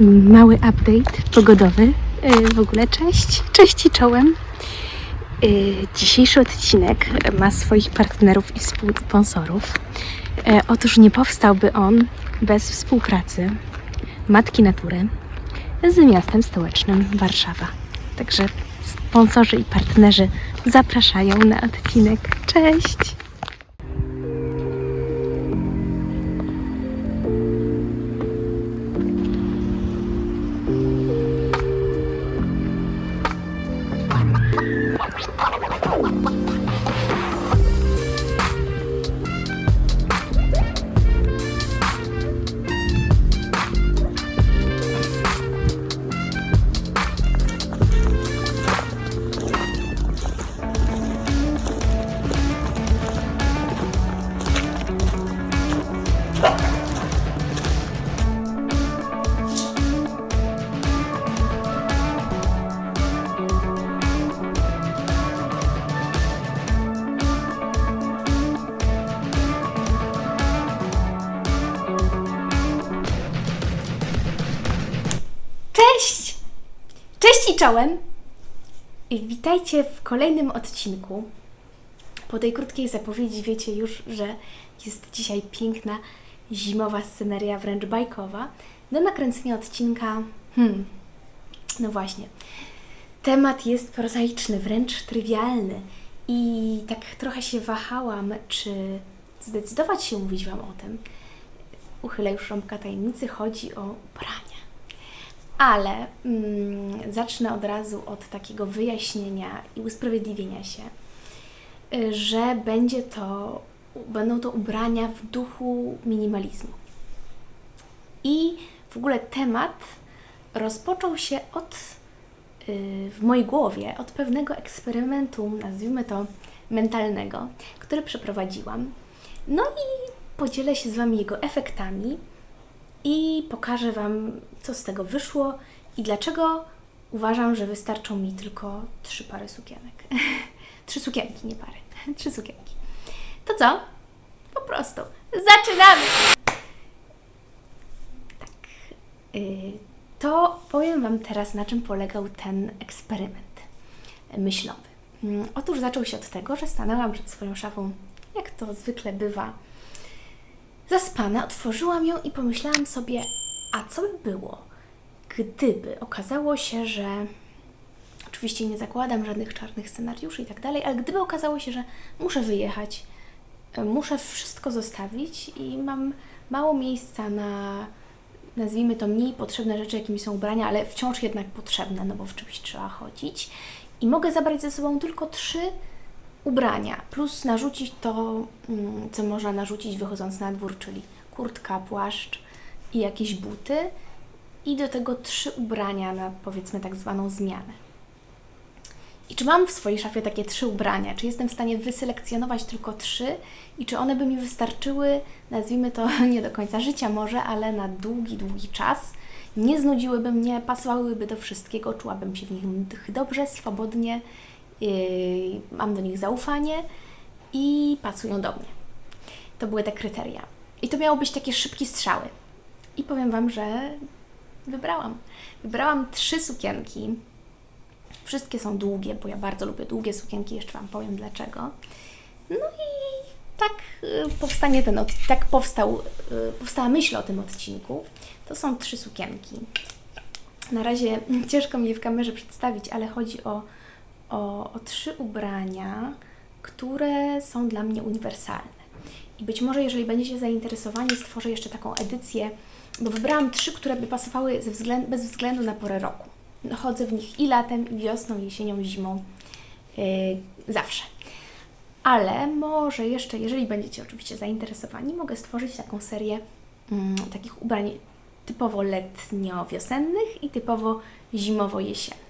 mały update pogodowy. Yy, W ogóle cześć, cześć i czołem. Yy, Dzisiejszy odcinek ma swoich partnerów i współsponsorów. Yy, Otóż nie powstałby on bez współpracy Matki Natury z miastem stołecznym Warszawa. Także sponsorzy i partnerzy zapraszają na odcinek. Cześć! Czołem! Witajcie w kolejnym odcinku. Po tej krótkiej zapowiedzi wiecie już, że jest dzisiaj piękna zimowa sceneria, wręcz bajkowa. Do nakręcenia odcinka, hmm, no właśnie, temat jest prozaiczny, wręcz trywialny. I tak trochę się wahałam, czy zdecydować się mówić Wam o tym. Uchylę już rąbka tajemnicy, chodzi o ubrania. Ale mm, zacznę od razu od takiego wyjaśnienia i usprawiedliwienia się, y, że będzie to, będą to ubrania w duchu minimalizmu. I w ogóle temat rozpoczął się od, y, w mojej głowie, od pewnego eksperymentu, nazwijmy to mentalnego, który przeprowadziłam. No i podzielę się z Wami jego efektami i pokażę Wam, co z tego wyszło i dlaczego uważam, że wystarczą mi tylko trzy pary sukienek. trzy sukienki, nie pary. trzy sukienki. To co? Po prostu zaczynamy! Tak. y, To powiem Wam teraz, na czym polegał ten eksperyment myślowy. Mm, Otóż zaczął się od tego, że stanęłam przed swoją szafą, jak to zwykle bywa, Zaspana otworzyłam ją i pomyślałam sobie, a co by było, gdyby okazało się, że. Oczywiście nie zakładam żadnych czarnych scenariuszy i tak dalej, ale gdyby okazało się, że muszę wyjechać, e, muszę wszystko zostawić i mam mało miejsca na, nazwijmy to, mniej potrzebne rzeczy, jakimi są ubrania, ale wciąż jednak potrzebne, no bo w czymś trzeba chodzić. I mogę zabrać ze sobą tylko trzy ubrania, plus narzucić to, mm, co można narzucić wychodząc na dwór, czyli kurtka, płaszcz i jakieś buty. I do tego trzy ubrania na powiedzmy tak zwaną zmianę. I czy mam w swojej szafie takie trzy ubrania? Czy jestem w stanie wyselekcjonować tylko trzy? I czy one by mi wystarczyły, nazwijmy to nie do końca życia może, ale na długi, długi czas? Nie znudziłyby mnie, pasowałyby do wszystkiego, czułabym się w nich dobrze, swobodnie, mam do nich zaufanie i pasują do mnie. To były te kryteria. I to miało być takie szybkie strzały. I powiem Wam, że wybrałam. Wybrałam trzy sukienki. Wszystkie są długie, bo ja bardzo lubię długie sukienki, jeszcze Wam powiem dlaczego. No i tak y, powstanie ten tak powstał, y, powstała myśl o tym odcinku. To są trzy sukienki. Na razie ciężko mi je w kamerze przedstawić, ale chodzi o, o, o trzy ubrania, które są dla mnie uniwersalne. I być może, jeżeli będziecie zainteresowani, stworzę jeszcze taką edycję, bo wybrałam trzy, które by pasowały ze bez względu na porę roku. Chodzę w nich i latem, i wiosną, i jesienią, i zimą. Yy, zawsze. Ale może jeszcze, jeżeli będziecie oczywiście zainteresowani, mogę stworzyć taką serię mm, takich ubrań typowo letnio-wiosennych i typowo zimowo-jesiennych.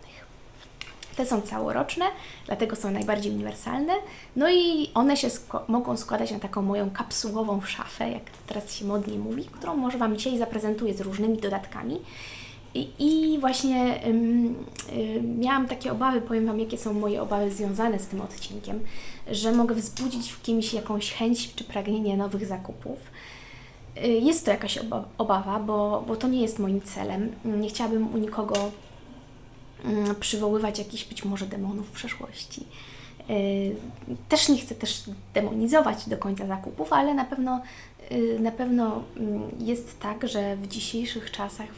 Te są całoroczne, dlatego są najbardziej uniwersalne. No i one się sko- mogą składać na taką moją kapsułową szafę, jak teraz się modnie mówi, którą może Wam dzisiaj zaprezentuję z różnymi dodatkami. I, i właśnie ym, miałam takie obawy, powiem Wam, jakie są moje obawy związane z tym odcinkiem, że mogę wzbudzić w kimś jakąś chęć czy pragnienie nowych zakupów. Y, Jest to jakaś oba- obawa, bo, bo to nie jest moim celem. Nie chciałabym u nikogo przywoływać jakichś być może demonów przeszłości. Y, Też nie chcę też demonizować do końca zakupów, ale na pewno, y, na pewno mm, jest tak, że w dzisiejszych czasach,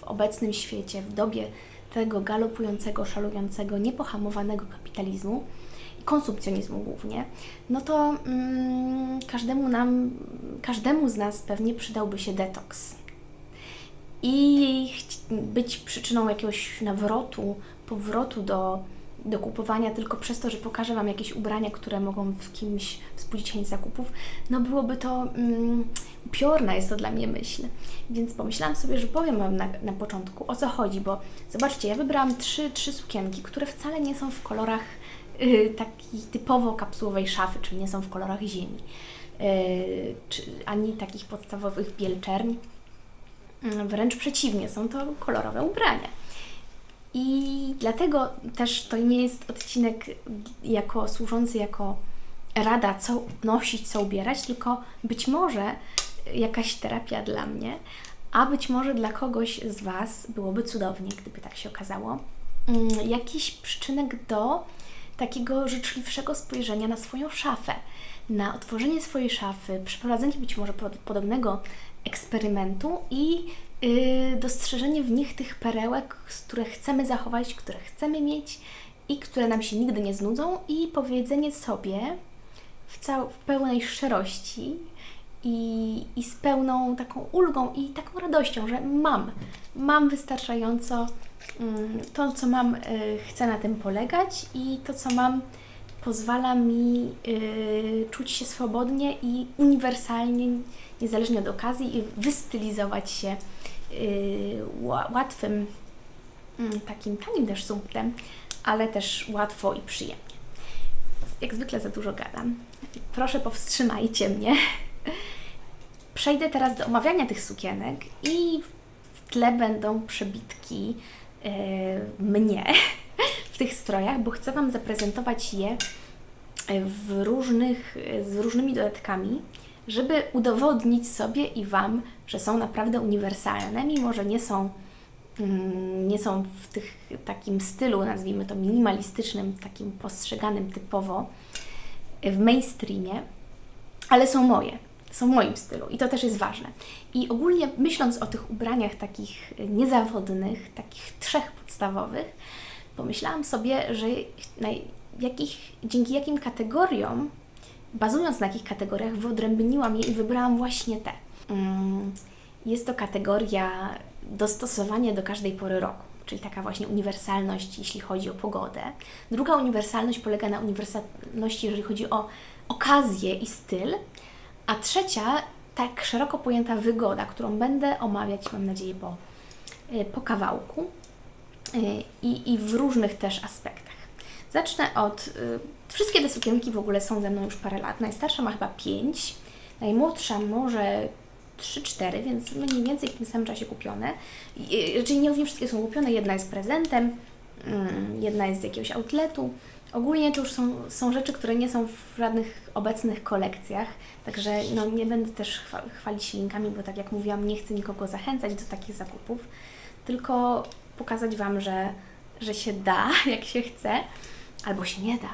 w obecnym świecie, w dobie tego galopującego, szalującego, niepohamowanego kapitalizmu i konsumpcjonizmu głównie, no to mm, każdemu nam, każdemu z nas pewnie przydałby się detoks i być przyczyną jakiegoś nawrotu, powrotu do, do kupowania tylko przez to, że pokażę Wam jakieś ubrania, które mogą w kimś wzbudzić chęć zakupów, no byłoby to mm, upiorna jest to dla mnie myśl. Więc pomyślałam sobie, że powiem Wam na, na początku o co chodzi, bo zobaczcie, ja wybrałam trzy, trzy sukienki, które wcale nie są w kolorach y, takiej typowo kapsułowej szafy, czyli nie są w kolorach ziemi, y, czy, ani takich podstawowych biel czerń. Mm, Wręcz przeciwnie, są to kolorowe ubrania. I dlatego też to nie jest odcinek jako służący jako rada, co nosić, co ubierać, tylko być może jakaś terapia dla mnie, a być może dla kogoś z Was byłoby cudownie, gdyby tak się okazało. Mm, Jakiś przyczynek do takiego życzliwszego spojrzenia na swoją szafę, na otworzenie swojej szafy, przeprowadzenie być może pod, podobnego eksperymentu i yy, dostrzeżenie w nich tych perełek, które chcemy zachować, które chcemy mieć i które nam się nigdy nie znudzą i powiedzenie sobie w, cał- w pełnej szczerości i, i z pełną taką ulgą i taką radością, że mam, mam wystarczająco mm, to, co mam, y, chcę na tym polegać i to, co mam, pozwala mi y, czuć się swobodnie i uniwersalnie, niezależnie od okazji, i wystylizować się y, ła- łatwym, mm, takim tanim też sumptem, ale też łatwo i przyjemnie. Jak zwykle za dużo gadam. Proszę powstrzymajcie mnie. Przejdę teraz do omawiania tych sukienek i w tle będą przebitki e, mnie tych strojach, bo chcę Wam zaprezentować je w różnych, z różnymi dodatkami, żeby udowodnić sobie i Wam, że są naprawdę uniwersalne, mimo że nie są, mm, nie są w tych, takim stylu, nazwijmy to minimalistycznym, takim postrzeganym typowo w mainstreamie, ale są moje, są w moim stylu i to też jest ważne. I ogólnie myśląc o tych ubraniach takich niezawodnych, takich trzech podstawowych, pomyślałam sobie, że jakich, dzięki jakim kategoriom, bazując na jakich kategoriach, wyodrębniłam je i wybrałam właśnie te. Mm, Jest to kategoria dostosowanie do każdej pory roku, czyli taka właśnie uniwersalność, jeśli chodzi o pogodę. Druga uniwersalność polega na uniwersalności, jeżeli chodzi o okazję i styl, a trzecia, tak szeroko pojęta wygoda, którą będę omawiać, mam nadzieję, po, y, po kawałku i, i w różnych też aspektach. Zacznę od. Y, wszystkie te sukienki w ogóle są ze mną już parę lat. Najstarsza ma chyba 5, najmłodsza może 3-4, więc mniej więcej w tym samym czasie kupione. I, y, nie wszystkie są kupione, jedna jest prezentem, mm, jedna jest z jakiegoś outletu. Ogólnie to już są, są rzeczy, które nie są w żadnych obecnych kolekcjach, także no, nie będę też chwa- chwalić linkami, bo tak jak mówiłam, nie chcę nikogo zachęcać do takich zakupów, tylko pokazać Wam, że, że się da, jak się chce, albo się nie da.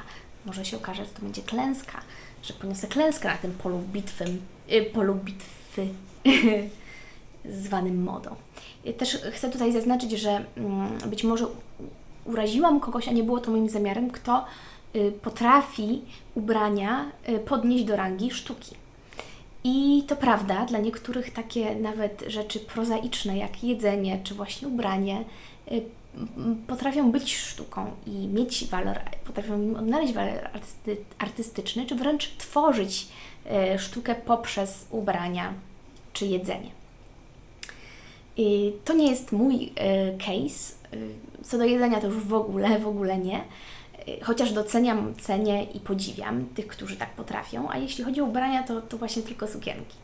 Może się okaże, że to będzie klęska, że poniosę klęskę na tym polu bitwy, y, polu bitwy zwanym modą. Y, Też chcę tutaj zaznaczyć, że mm, być może uraziłam kogoś, a nie było to moim zamiarem, kto y, potrafi ubrania podnieść do rangi sztuki. I to prawda, dla niektórych takie nawet rzeczy prozaiczne, jak jedzenie czy właśnie ubranie, potrafią być sztuką i mieć walor, potrafią odnaleźć walor artysty, artystyczny, czy wręcz tworzyć y, sztukę poprzez ubrania czy jedzenie. I to nie jest mój y, case. Y, Co do jedzenia to już w ogóle, w ogóle nie. Y, Chociaż doceniam, cenię i podziwiam tych, którzy tak potrafią. A jeśli chodzi o ubrania, to, to właśnie tylko sukienki.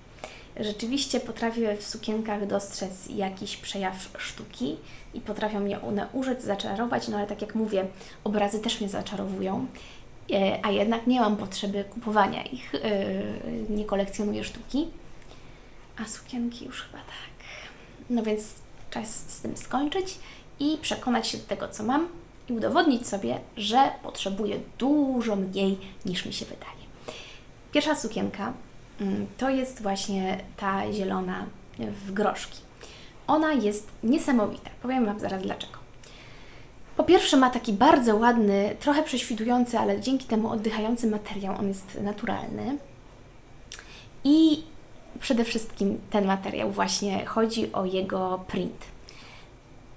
Rzeczywiście potrafię w sukienkach dostrzec jakiś przejaw sztuki i potrafią mnie one urzec, zaczarować, no ale tak jak mówię, obrazy też mnie zaczarowują, e, a jednak nie mam potrzeby kupowania ich, e, nie kolekcjonuję sztuki. a sukienki już chyba tak. No więc czas z tym skończyć i przekonać się do tego, co mam i udowodnić sobie, że potrzebuję dużo mniej niż mi się wydaje. Pierwsza sukienka to jest właśnie ta zielona w groszki. Ona jest niesamowita. Powiem Wam zaraz dlaczego. Po pierwsze ma taki bardzo ładny, trochę prześwitujący, ale dzięki temu oddychający materiał. On jest naturalny. I przede wszystkim ten materiał właśnie chodzi o jego print.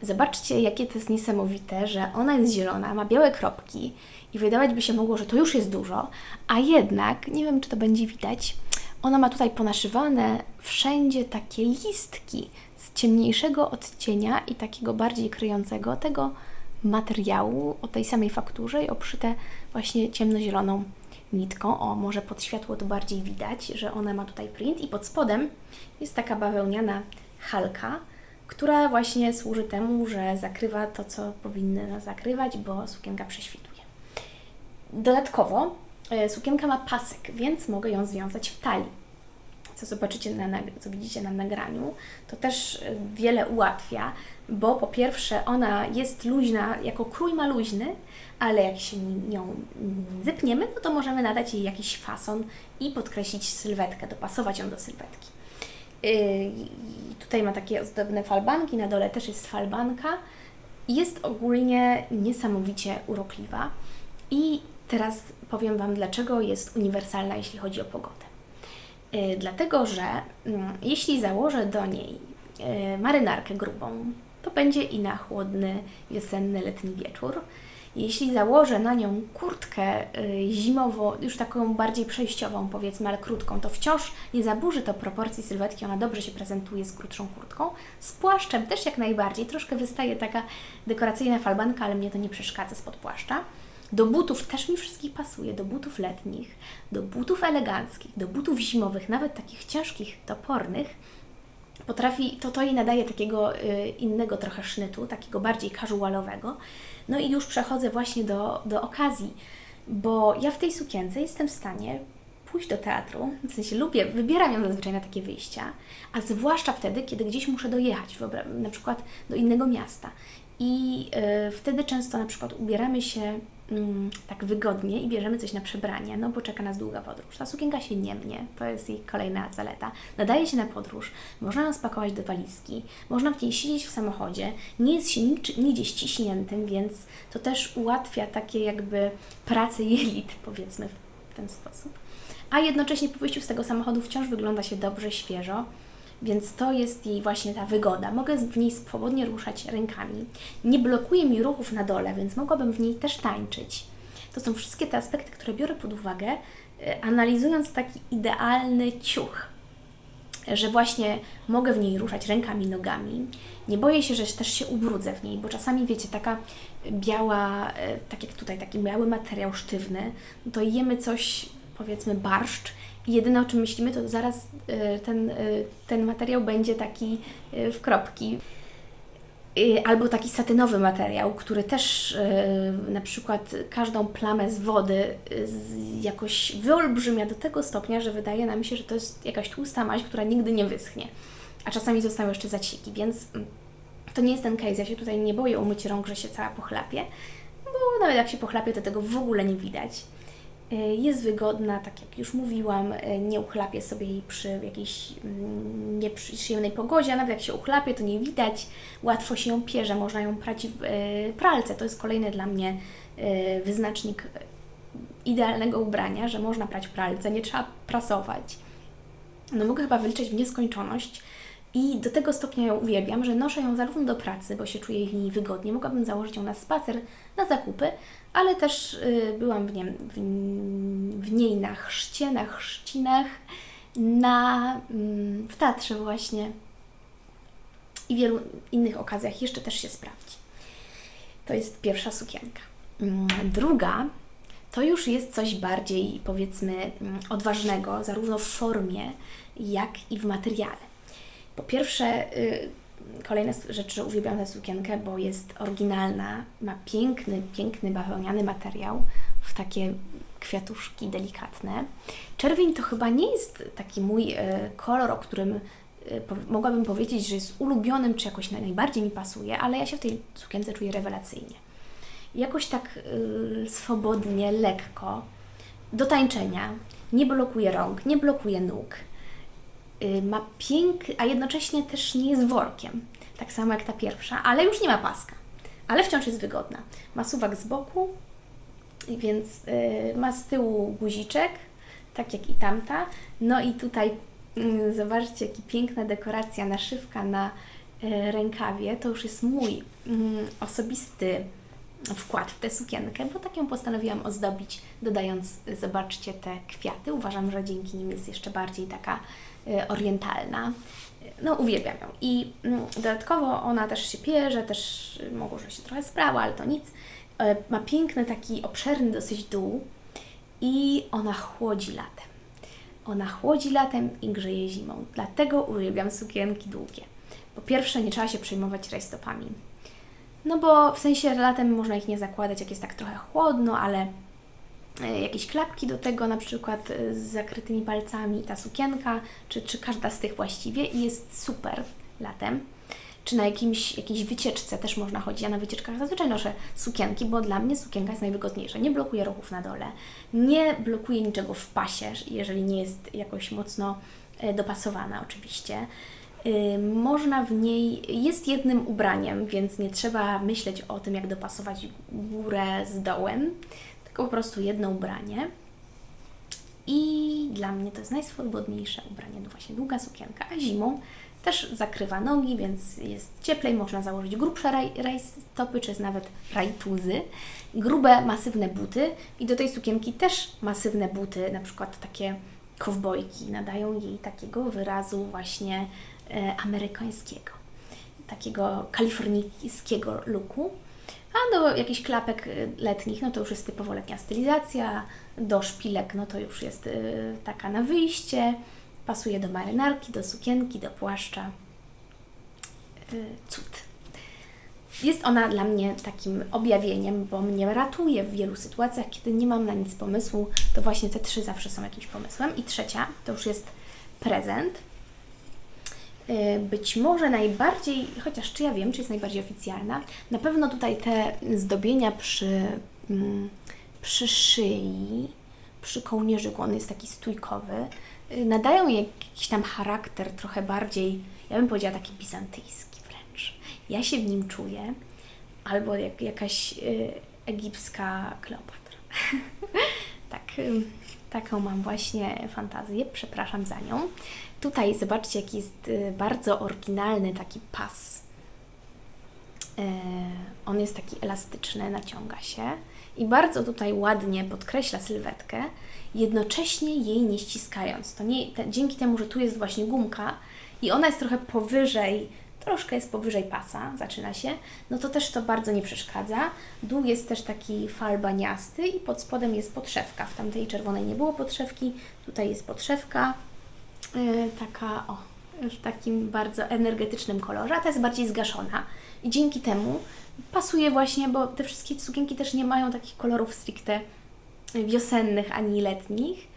Zobaczcie, jakie to jest niesamowite, że ona jest zielona, ma białe kropki i wydawać by się mogło, że to już jest dużo, a jednak, nie wiem czy to będzie widać, ona ma tutaj ponaszywane wszędzie takie listki z ciemniejszego odcienia i takiego bardziej kryjącego tego materiału o tej samej fakturze i obszyte właśnie ciemnozieloną nitką. O, może pod światło to bardziej widać, że ona ma tutaj print i pod spodem jest taka bawełniana halka, która właśnie służy temu, że zakrywa to, co powinny nas zakrywać, bo sukienka prześwituje. Dodatkowo sukienka ma pasek, więc mogę ją związać w talii. Co zobaczycie, na, co widzicie na nagraniu, to też e, wiele ułatwia, bo po pierwsze ona jest luźna, jako krój ma luźny, ale jak się nią zepniemy, no to możemy nadać jej jakiś fason i podkreślić sylwetkę, dopasować ją do sylwetki. Yy, tutaj ma takie ozdobne falbanki, na dole też jest falbanka. Jest ogólnie niesamowicie urokliwa i teraz powiem Wam, dlaczego jest uniwersalna, jeśli chodzi o pogodę. Yy, dlatego, że mm, jeśli założę do niej yy, marynarkę grubą, to będzie i na chłodny, wiosenny, letni wieczór. Jeśli założę na nią kurtkę y, zimowo, już taką bardziej przejściową, powiedzmy, ale krótką, to wciąż nie zaburzy to proporcji sylwetki, ona dobrze się prezentuje z krótszą kurtką. Z płaszczem też jak najbardziej, troszkę wystaje taka dekoracyjna falbanka, ale mnie to nie przeszkadza spod płaszcza. Do butów też mi wszystkich pasuje, do butów letnich, do butów eleganckich, do butów zimowych, nawet takich ciężkich, topornych potrafi, to to jej nadaje takiego y, innego trochę sznytu, takiego bardziej casualowego. No i już przechodzę właśnie do, do okazji, bo ja w tej sukience jestem w stanie pójść do teatru, w sensie lubię, wybieram ją zazwyczaj na takie wyjścia, a zwłaszcza wtedy, kiedy gdzieś muszę dojechać, na przykład do innego miasta. I y, wtedy często na przykład ubieramy się mm, tak wygodnie i bierzemy coś na przebranie, no bo czeka nas długa podróż. Ta sukienka się nie mnie, to jest jej kolejna zaleta. Nadaje się na podróż, można ją spakować do walizki, można w niej siedzieć w samochodzie, nie jest się nigdzie ściśniętym, więc to też ułatwia takie jakby pracę jelit, powiedzmy w ten sposób. A jednocześnie po wyjściu z tego samochodu wciąż wygląda się dobrze, świeżo. Więc to jest jej właśnie ta wygoda. Mogę w niej swobodnie ruszać rękami. Nie blokuje mi ruchów na dole, więc mogłabym w niej też tańczyć. To są wszystkie te aspekty, które biorę pod uwagę, e, analizując taki idealny ciuch. Że właśnie mogę w niej ruszać rękami, nogami. Nie boję się, że też się ubrudzę w niej, bo czasami wiecie, taka biała, e, tak jak tutaj, taki biały materiał sztywny, no to jemy coś, powiedzmy barszcz jedyne o czym myślimy, to zaraz y, ten, y, ten materiał będzie taki y, w kropki. Albo taki satynowy materiał, który też na przykład każdą plamę z wody jakoś wyolbrzymia do tego stopnia, że wydaje nam się, że to jest jakaś tłusta maź, która nigdy nie wyschnie. A czasami zostały jeszcze zacieki, więc mm, to nie jest ten case. Ja się tutaj nie boję umyć rąk, że się cała pochlapie, bo nawet jak się pochlapie, to tego w ogóle nie widać. E, jest wygodna, tak jak już mówiłam, e, nie uchlapie sobie jej przy jakiejś mm, nieprzyjemnej pogodzie, a nawet jak się uchlapie, to nie widać, łatwo się ją pierze, można ją prać w e, pralce. To jest kolejny dla mnie wyznacznik idealnego ubrania, że można prać w pralce, nie trzeba prasować. No mogę chyba wyliczyć w nieskończoność i do tego stopnia ją uwielbiam, że noszę ją zarówno do pracy, bo się czuję w niej wygodnie, mogłabym założyć ją na spacer, na zakupy, ale też y, byłam w, nie, w, w, niej na chrzcie, na chrzcinach, na, mm, w teatrze właśnie i wielu innych okazjach jeszcze też się sprawdzi. To jest pierwsza sukienka. Mm, druga to już jest coś bardziej, powiedzmy, mm, odważnego, zarówno w formie, jak i w materiale. Po pierwsze, y, kolejna rzecz, że uwielbiam tę sukienkę, bo jest oryginalna, ma piękny, piękny bawełniany materiał w takie kwiatuszki delikatne. Czerwień to chyba nie jest taki mój y, kolor, o którym y, mogłabym powiedzieć, że jest ulubionym, czy jakoś naj- najbardziej mi pasuje, ale ja się w tej sukience czuję rewelacyjnie. Jakoś tak swobodnie, lekko, do tańczenia, nie blokuje rąk, nie blokuje nóg. Y, ma pięk, a jednocześnie też nie jest workiem, tak samo jak ta pierwsza, ale już nie ma paska, ale wciąż jest wygodna. Ma suwak z boku, więc y, ma z tyłu guziczek, tak jak i tamta. No i tutaj y, zobaczcie, jaka piękna dekoracja, naszywka na y, rękawie. To już jest mój mm, osobisty wkład w tę sukienkę, bo tak ją postanowiłam ozdobić, dodając, zobaczcie, te kwiaty. Uważam, że dzięki nim jest jeszcze bardziej taka y, orientalna. No, uwielbiam ją. I mm, dodatkowo ona też się pierze, też y, może się trochę sprawa, ale to nic. E, Ma piękny, taki obszerny dosyć dół i ona chłodzi latem. Ona chłodzi latem i grzeje zimą. Dlatego uwielbiam sukienki długie. Po pierwsze, nie trzeba się przejmować rajstopami. No bo w sensie latem można ich nie zakładać, jak jest tak trochę chłodno, ale e, jakieś klapki do tego, na przykład e, z zakrytymi palcami, ta sukienka, czy, czy każda z tych właściwie i jest super latem. Czy na jakimś, jakiejś wycieczce też można chodzić. Ja na wycieczkach zazwyczaj noszę sukienki, bo dla mnie sukienka jest najwygodniejsza. Nie blokuje ruchów na dole, nie blokuje niczego w pasie, jeżeli nie jest jakoś mocno e, dopasowana oczywiście. Y, Można w niej, jest jednym ubraniem, więc nie trzeba myśleć o tym, jak dopasować górę z dołem, tylko po prostu jedno ubranie. I dla mnie to jest najswobodniejsze ubranie, to właśnie długa sukienka, a zimą też zakrywa nogi, więc jest cieplej, można założyć grubsze raj, rajstopy, czy nawet rajtuzy, grube, masywne buty. I do tej sukienki też masywne buty, na przykład takie kowbojki, nadają jej takiego wyrazu właśnie amerykańskiego, takiego kalifornijskiego looku. A do jakichś klapek y, letnich, no to już jest typowo letnia stylizacja, do szpilek, no to już jest y, taka na wyjście, pasuje do marynarki, do sukienki, do płaszcza. Cud. Jest ona dla mnie takim objawieniem, bo mnie ratuje w wielu sytuacjach, kiedy nie mam na nic pomysłu, to właśnie te trzy zawsze są jakimś pomysłem. I trzecia to już jest prezent. Y, Być może najbardziej, chociaż czy ja wiem, czy jest najbardziej oficjalna, na pewno tutaj te zdobienia przy, mm, przy szyi, przy kołnierzyku, on jest taki stójkowy, y, nadają jakiś tam charakter trochę bardziej, ja bym powiedziała taki bizantyjski wręcz. Ja się w nim czuję, albo jak jakaś y, egipska Kleopatra. tak, y, taką mam właśnie fantazję, przepraszam za nią. Tutaj zobaczcie, jaki jest y, bardzo oryginalny taki pas. E, On jest taki elastyczny, naciąga się i bardzo tutaj ładnie podkreśla sylwetkę, jednocześnie jej nie ściskając. To nie, te, dzięki temu, że tu jest właśnie gumka i ona jest trochę powyżej, troszkę jest powyżej pasa, zaczyna się, no to też to bardzo nie przeszkadza. Dół jest też taki falbaniasty i pod spodem jest podszewka. W tamtej czerwonej nie było podszewki, tutaj jest podszewka. Yy, taka, o, w takim bardzo energetycznym kolorze, a ta jest bardziej zgaszona. I dzięki temu pasuje właśnie, bo te wszystkie sukienki też nie mają takich kolorów stricte wiosennych ani letnich,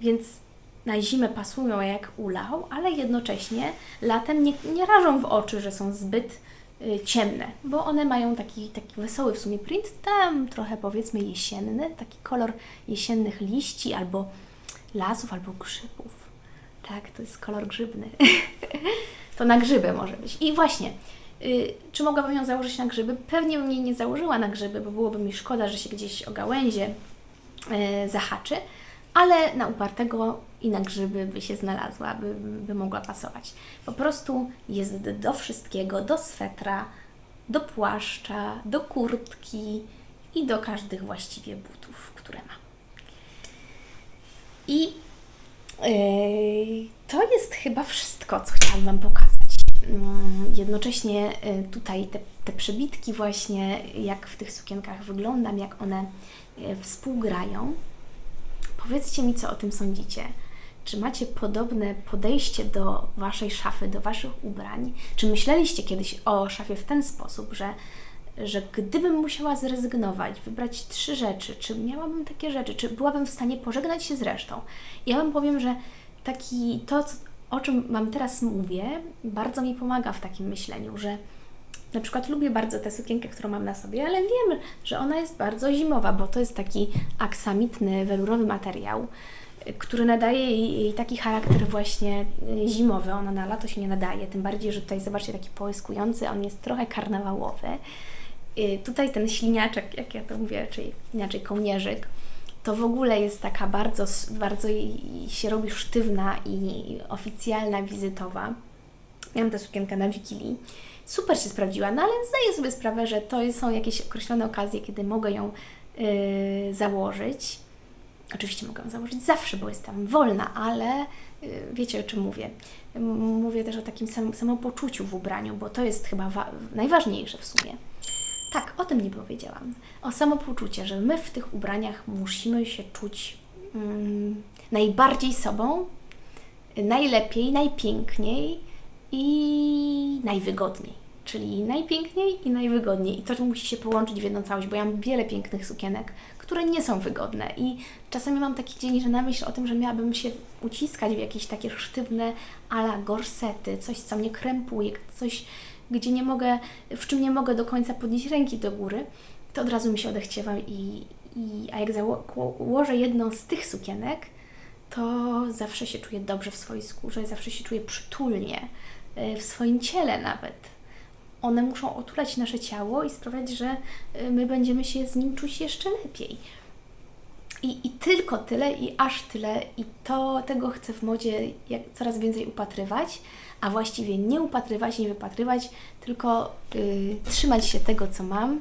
więc na zimę pasują jak ulał, ale jednocześnie latem nie, nie rażą w oczy, że są zbyt y, ciemne, bo one mają taki, taki wesoły w sumie print, tam trochę powiedzmy jesienny, taki kolor jesiennych liści albo lasów, albo grzybów. Tak, to jest kolor grzybny. to na grzyby może być. I właśnie, y, czy mogłabym ją założyć na grzyby? Pewnie bym jej nie założyła na grzyby, bo byłoby mi szkoda, że się gdzieś o gałęzie y, zahaczy, ale na upartego i na grzyby by się znalazła, by, by mogła pasować. Po prostu jest do wszystkiego, do swetra, do płaszcza, do kurtki i do każdych właściwie butów, które mam. I Yy, To jest chyba wszystko, co chciałam Wam pokazać. Mm, Jednocześnie yy, tutaj te, te przebitki właśnie, jak w tych sukienkach wyglądam, jak one yy, współgrają. Powiedzcie mi, co o tym sądzicie. Czy macie podobne podejście do Waszej szafy, do Waszych ubrań? Czy myśleliście kiedyś o szafie w ten sposób, że, że gdybym musiała zrezygnować, wybrać trzy rzeczy, czy miałabym takie rzeczy, czy byłabym w stanie pożegnać się z resztą? Ja Wam powiem, że taki, to, co- o czym Wam teraz mówię, bardzo mi pomaga w takim myśleniu, że na przykład lubię bardzo tę sukienkę, którą mam na sobie, ale wiem, że ona jest bardzo zimowa, bo to jest taki aksamitny, welurowy materiał, który nadaje jej, jej taki charakter właśnie y, zimowy. Ona na lato się nie nadaje, tym bardziej, że tutaj zobaczcie taki połyskujący, on jest trochę karnawałowy. Y, Tutaj ten śliniaczek, jak ja to mówię, czyli inaczej kołnierzyk, to w ogóle jest taka bardzo, bardzo się robi sztywna i oficjalna, wizytowa. Miałam tę sukienkę na Wigilii. Super się sprawdziła, no ale zdaję sobie sprawę, że to są jakieś określone okazje, kiedy mogę ją yy, założyć. Oczywiście mogę ją założyć zawsze, bo jestem wolna, ale yy, wiecie o czym mówię. Mówię też o takim sam, samopoczuciu w ubraniu, bo to jest chyba wa- najważniejsze w sumie. Tak, o tym nie powiedziałam. O samopoczucie, że my w tych ubraniach musimy się czuć mm, najbardziej sobą, najlepiej, najpiękniej i najwygodniej. Czyli najpiękniej i najwygodniej. I to musi się połączyć w jedną całość, bo ja mam wiele pięknych sukienek, które nie są wygodne. I czasami mam taki dzień, że na myśl o tym, że miałabym się uciskać w jakieś takie sztywne ala gorsety, coś, co mnie krępuje, coś, gdzie nie mogę, w czym nie mogę do końca podnieść ręki do góry, to od razu mi się odechciewam i, i a jak założę jedną z tych sukienek, to zawsze się czuję dobrze w swojej skórze, zawsze się czuję przytulnie, y, w swoim ciele nawet. One muszą otulać nasze ciało i sprawiać, że y, my będziemy się z nim czuć jeszcze lepiej. I, I tylko tyle, i aż tyle, i to tego chcę w modzie coraz więcej upatrywać, a właściwie nie upatrywać, nie wypatrywać, tylko y, trzymać się tego, co mam,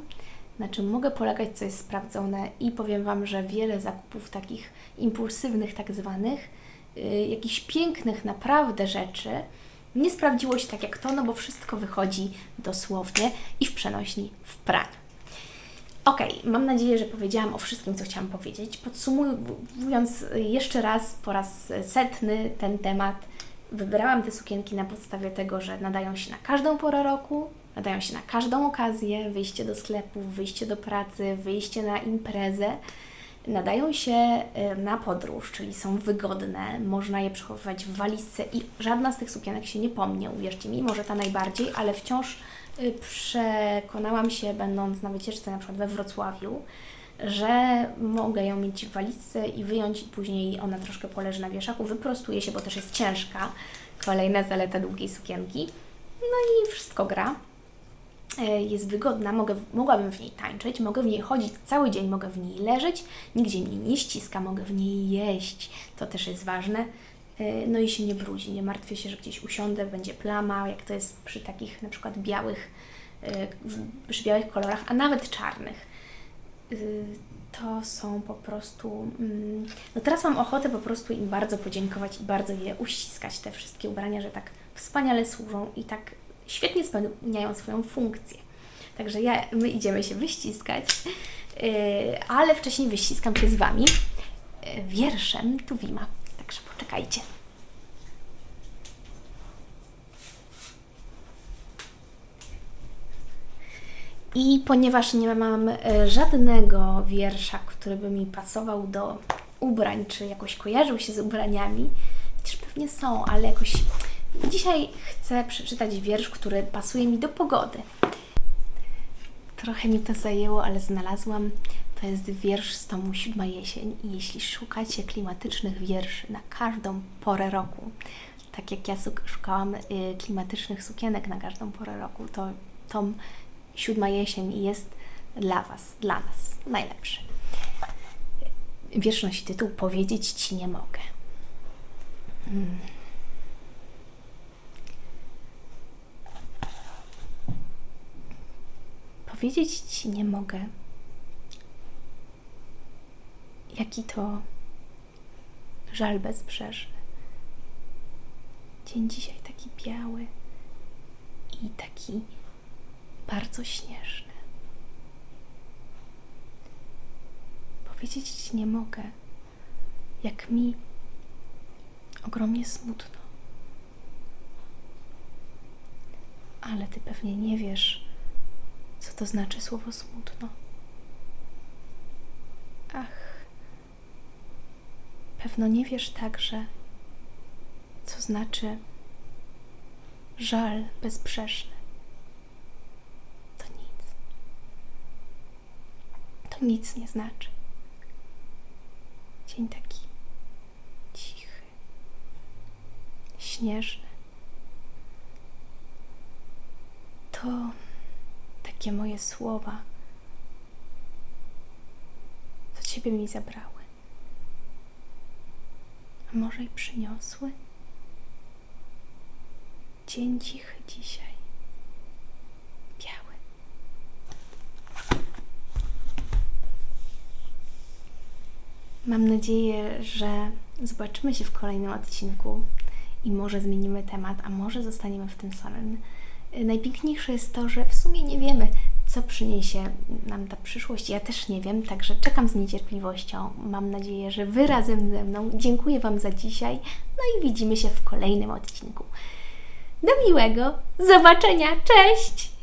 na czym mogę polegać, co jest sprawdzone i powiem Wam, że wiele zakupów takich impulsywnych, tak zwanych, y, jakichś pięknych naprawdę rzeczy, nie sprawdziło się tak jak to, no bo wszystko wychodzi dosłownie i w przenośni w praniu. Okej, mam nadzieję, że powiedziałam o wszystkim, co chciałam powiedzieć. Podsumowując jeszcze raz, po raz setny ten temat, wybrałam te sukienki na podstawie tego, że nadają się na każdą porę roku, nadają się na każdą okazję, wyjście do sklepu, wyjście do pracy, wyjście na imprezę. Nadają się y, na podróż, czyli są wygodne, można je przechowywać w walizce i żadna z tych sukienek się nie pomnie, uwierzcie mi, może ta najbardziej, ale wciąż y, przekonałam się, będąc na wycieczce na przykład we Wrocławiu, że mogę ją mieć w walizce i wyjąć i później ona troszkę poleży na wieszaku, wyprostuje się, bo też jest ciężka. Kolejna zaleta długiej sukienki. No i wszystko gra. E, Jest wygodna, mogę, mogłabym w niej tańczyć, mogę w niej chodzić cały dzień, mogę w niej leżeć, nigdzie mnie nie ściska, mogę w niej jeść, to też jest ważne. E, No i się nie brudzi, nie martwię się, że gdzieś usiądę, będzie plama, jak to jest przy takich na przykład białych, e, przy białych kolorach, a nawet czarnych. Y, To są po prostu. mm, No teraz mam ochotę po prostu im bardzo podziękować i bardzo je uściskać, te wszystkie ubrania, że tak wspaniale służą i tak świetnie spełniają swoją funkcję. Także ja, my idziemy się wyściskać, yy, ale wcześniej wyściskam się z Wami yy, wierszem Tuwima. Także poczekajcie. I ponieważ nie mam e, żadnego wiersza, który by mi pasował do ubrań, czy jakoś kojarzył się z ubraniami, chociaż pewnie są, ale jakoś dzisiaj chcę przeczytać wiersz, który pasuje mi do pogody. Trochę mi to zajęło, ale znalazłam. To jest wiersz z tomu Siódma Jesień i jeśli szukacie klimatycznych wierszy na każdą porę roku, tak jak ja szukałam y, klimatycznych sukienek na każdą porę roku, to tom Siódma Jesień jest dla Was, dla nas najlepszy. Wiersz nosi tytuł Powiedzieć Ci nie mogę. Mm. Powiedzieć Ci nie mogę, jaki to żal bezbrzeżny. Dzień dzisiaj taki biały i taki bardzo śnieżny. Powiedzieć Ci nie mogę, jak mi ogromnie smutno. Ale Ty pewnie nie wiesz, co to znaczy słowo smutno. Ach, pewno nie wiesz także, co znaczy żal bezbrzeżny. To nic. To nic nie znaczy. Dzień taki cichy, śnieżny. To takie moje słowa, co ciebie mi zabrały. A może i przyniosły? Dzień cichy dzisiaj. Biały. Mam nadzieję, że zobaczymy się w kolejnym odcinku i może zmienimy temat, a może zostaniemy w tym samym. Y, Najpiękniejsze jest to, że w sumie nie wiemy, co przyniesie nam ta przyszłość. Ja też nie wiem, także czekam z niecierpliwością. Mam nadzieję, że Wy razem ze mną. Dziękuję Wam za dzisiaj. No i widzimy się w kolejnym odcinku. Do miłego zobaczenia. Cześć!